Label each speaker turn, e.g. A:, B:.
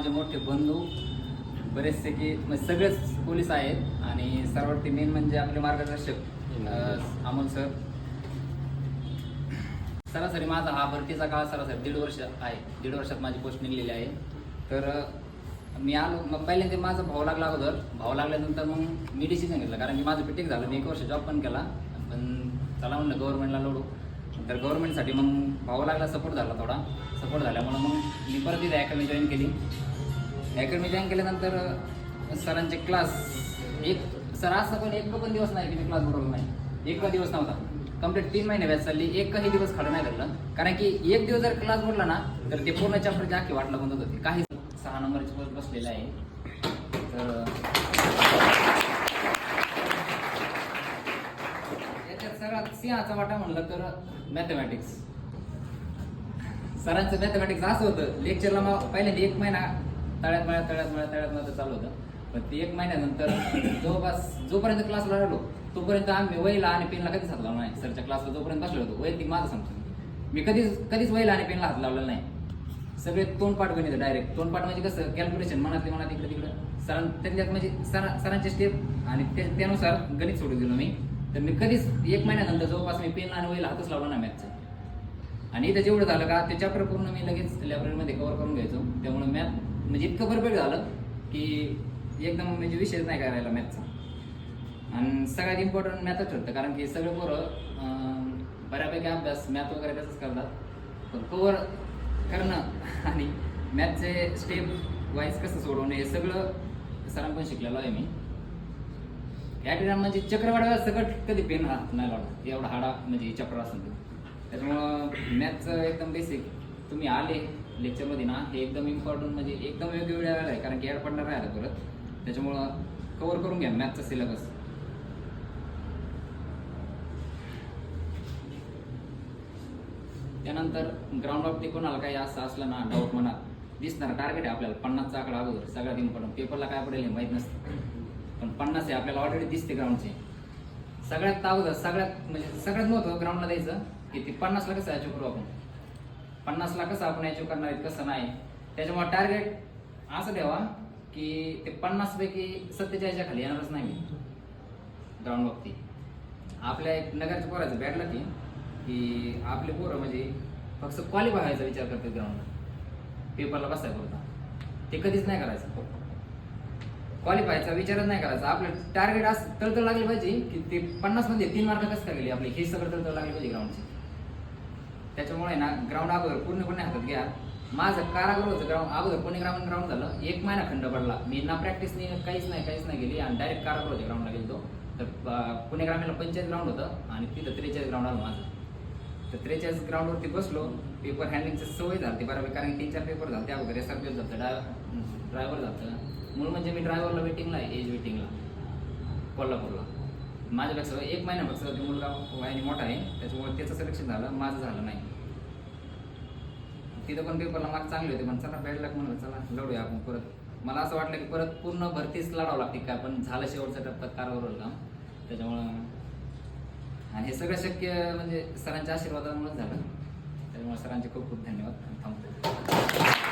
A: माझे मोठे बंधू बरेचसे की म्हणजे सगळेच पोलीस आहेत आणि सर्वात मेन म्हणजे आपले मार्गदर्शक अमोल सर. सरासरी माझा हा भरतीचा काळ सरासरी दीड वर्ष आहे. दीड वर्षात माझी पोस्ट निघलेली आहे. तर मी आलो मग पहिल्यांदा माझा भाव लागला अगोदर. भाव लागल्यानंतर मग मी डिसिजन घेतलं. कारण की माझं पिटिंग झालं. मी एक वर्ष जॉब पण केला. पण चला म्हणलं गव्हर्नमेंटला लोडू तर गव्हर्नमेंटसाठी मग भाऊ लागला सपोर्ट झाला थोडा. सपोर्ट झाल्यामुळं मग मी परत तिथे अकॅडमी जॉईन केली. अकॅडमी जॉईन केल्यानंतर सरांचे क्लास एक सर असं पण एक पण दिवस नाही की मी क्लास बुडवला नाही. एक दिवस नव्हता. कंप्लीट तीन महिने व्याज चालली एकही दिवस खडं नाही धरलं. कारण की एक दिवस जर क्लास बुडला ना तर ते पूर्ण चॅप्टरची आखी वाटला बंद होते. काही सहा नंबरची बसलेलं आहे. तर याच्यात सगळ्यात सिंहाचा वाटा म्हणलं तर मॅथमॅटिक्स सरांचं मॅथमॅटिक्स असं होतं. लेक्चरला मग पहिल्यांदा एक महिना तळ्यात मळ्यात तळ्यात मळ्यात तळ्यात मळ्यात चालू होतं. पण ते एक महिन्यानंतर जवळपास जोपर्यंत क्लासला राहिलो तोपर्यंत आम्ही वहीला आणि पेनला कधीच हात लावला नाही. सरच्या क्लासला जोपर्यंत बसलो होतो वैयक्तिक माझं सांगतो मी कधीच कधीच वहीला आणि पेनला हात लावलेला नाही. सगळे तोंडपाठ गणित डायरेक्ट तोंडपाठ म्हणजे कसं कॅल्क्युलेशन मनातले मनात इकडे तिकडे. सरां त्याच्यात म्हणजे सरा सरांचे स्टेप आणि ते- त्यानुसार गणित सोडून दिलं मी. तर मी कधीच एक महिन्यानंतर जवळपास मी पेन आणि वहीला हातच लावला ना मॅथचा आणि इथं जेवढं झालं का ते चॅप्टर पूर्ण मी लगेच लायब्ररीमध्ये कव्हर करून घ्यायचो. त्यामुळे मॅथ म्हणजे इतकं परफेक्ट झालं की एकदम म्हणजे विषयच नाही काय राहिला मॅथचा आणि सगळ्यात इम्पॉर्टंट मॅथच ठरतं कारण की सगळे पोरं बऱ्यापैकी अभ्यास मॅथ वगैरे त्याचाच करतात. पण कवर करणं आणि मॅथचे स्टेप वाईज कसं सोडवणं हे सगळं सरांकडून शिकलेलो आहे मी. या ठिकाणी म्हणजे चक्रवाड्यावर सगळं कधी पेन राहत नाही लावला एवढा हाडा म्हणजे चक्र असेल त्याच्यामुळं मॅथचं एकदम बेसिक तुम्ही आले लेक्चरमध्ये ना हे एकदम इम्पॉर्टंट म्हणजे एकदम योग्य वेळ आहे कारण की ॲड पडणार आहे परत. त्याच्यामुळं कवर करून घ्या मॅथचा सिलेबस त्यानंतर ग्राउंड ऑफ कोणाला काही असं असलं ना डाऊट मनात दिसणार टार्गेट आहे आपल्याला. पन्नासचा आकडा अगोदर सगळ्यात इम्पॉर्टंट पेपरला काय पडेल हे माहीत नसतं. पण पन्नास आहे आपल्याला ऑलरेडी दिसते ग्राउंडचे सगळ्यात अगोदर सगळ्यात म्हणजे सगळ्यात महत्त्व ग्राउंडला द्यायचं की ते पन्नासला कसं अचीव करू आपण. पन्नासला कसं आपण अचीव करणार आहे कसं नाही. त्याच्यामुळे टार्गेट असं द्यावा की ते पन्नास पैकी सत्तेचाळीसच्या खाली येणारच नाही मी. ग्राउंड वरती. आपल्या एक नगरच्या पोराचं भेटलं की की आपले पोरं म्हणजे फक्त क्वालिफाय व्हायचा विचार करतात ग्राउंडला पेपरला बसायला पुरता ते कधीच नाही करायचं. क्वालिफायचा विचारच नाही करायचा. आपलं टार्गेट असं तळतळ लागली पाहिजे की ते पन्नासमध्ये तीन मार्क कसं काय गेले आपले? हे सगळं तळतळ लागली पाहिजे ग्राउंडची त्याच्यामुळे ना ग्राउंड अगोदर पूर्णपणे हातात घ्या. माझं कारागृह होतं ग्राउंड अगोदर पुणे ग्राउंड ग्राउंड झालं एक महिना खंड पडला. मी ना प्रॅक्टिसनी काहीच नाही काहीच नाही गेली आणि डायरेक्ट कारागृह ग्राउंडला गेलो तर पुणे ग्रामीणला पंचायत ग्राउंड होतं आणि तिथं त्रेचाळीस ग्राउंड आलं माझं. तर त्रेचाळीस ग्राउंडवरती बसलो पेपर हँडलिंगची सवय झाली बऱ्यापैकी कारण तीन चार पेपर झाले अगोदर एस आर पी झालं ड्रायव्हर झालं म्हणून म्हणजे मी ड्रायव्हरला वेटिंगला आहे एज वेटिंगला कोल्हापूरला. माझ्यापेक्षा एक महिना फक्त ते मुलगा वयाने मोठा आहे त्याच्यामुळे त्याचं सिलेक्शन झालं माझं झालं नाही. तिथं पण पेपरला मार्क चांगले होते पण चला बॅड लक म्हणलं चला लढूया आपण परत. मला असं वाटलं की परत पूर्ण भरतीच लढावं लागते काय पण झालं शेवटच्या टप्प्यात कारावर काम. त्याच्यामुळं आणि हे सगळं शक्य म्हणजे सरांच्या आशीर्वादामुळेच झालं. त्याच्यामुळे सरांचे खूप खूप धन्यवाद. थांबतो.